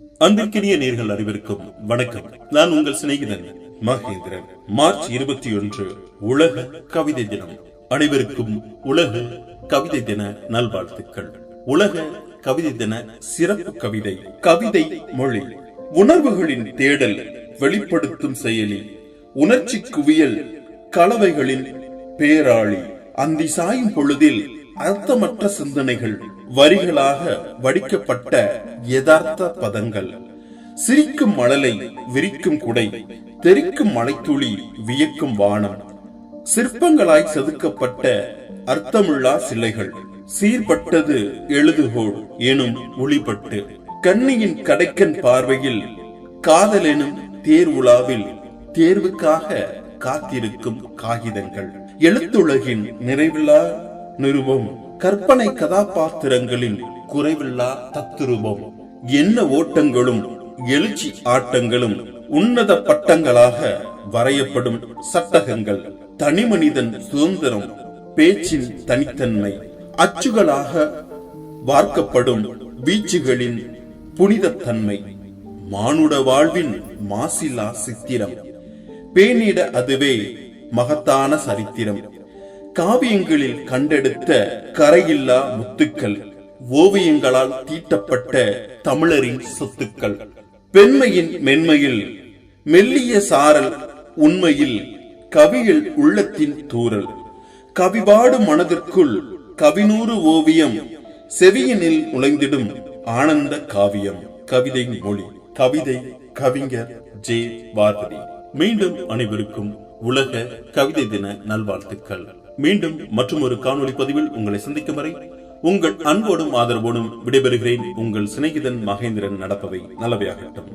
அன்பிற்கினிய நேர்கள் அறிவிருக்கும் வணக்கம். நான் உங்கள் சிநேகிதன் மகேந்திரன். மார்ச் இருபத்தி ஒன்று உலக கவிதை தினம். அனைவருக்கும் உலக கவிதை தின நல்வாழ்த்துக்கள். உலக கவிதை தின சிறப்பு கவிதை கவிதை மொழி. உணர்வுகளின் தேடல் வெளிப்படுத்தும் செயலி. உணர்ச்சி குவியல் கலவைகளின் பேராளி. அந்தி சாயும் பொழுதில் அர்த்தமற்ற சிந்தனைகள் வரிகளாக வடிக்கப்பட்ட யதார்த்த பதங்கள். சிரிக்கும் மழலை விரிக்கும் குடை தெரிக்கும் மலைத்துளி வியக்கும் வானம். சிற்பங்களாய் செதுக்கப்பட்ட அர்த்தமுள்ளா சிலைகள் சீர்பட்டது எழுதுகோள் எனும் ஒளிபட்டு. கண்ணியின் கடைக்கன் பார்வையில் காதல் எனும் தேர்வுலாவில் தேர்வுக்காக காத்திருக்கும் காகிதங்கள். எழுத்துலகின் நிறைவில்லா நிருபம். கற்பனை கதாபாத்திரங்களின் குறைவில்லா தத்துருபம். என்ன ஓட்டங்களும் எழுச்சி ஆட்டங்களும் உன்னத பட்டங்களாக வரையப்படும் சட்டகங்கள். தனிமனிதன் சுதந்திரம் பேச்சின் தனித்தன்மை அச்சுகளாக வார்க்கப்படும் வீச்சுகளின் புனிதத்தன்மை. மானுட வாழ்வின் மாசிலா சித்திரம். பேணிட அதுவே மகத்தான சரித்திரம். காவியங்களில் கண்டெடுத்த கரையில்லா முத்துக்கள் ஓவியங்களால் தீட்டப்பட்ட தமிழரின் சொத்துக்கள். பெண்மையின் மென்மையில் மெல்லிய சாரல் உண்மையில் கவியில் உள்ளத்தின் தூரல் கவிபாடு மனதிற்குள் கவினூறு ஓவியம் செவியனில் நுழைந்திடும் ஆனந்த காவியம். கவிதை மொழி கவிதை கவிஞர் ஜே பார்வதி மீண்டும் அனைவருக்கும் உலக கவிதை தின நல்வாழ்த்துக்கள். மீண்டும் மற்றும் ஒரு காணொளி பதிவில் உங்களை சந்திக்கும் வரை உங்கள் அன்போடும் ஆதரவோடும் விடைபெறுகிறேன். உங்கள் சிநேகிதன் மகேந்திரன் நடப்பவை நல்லவையாகட்டும்.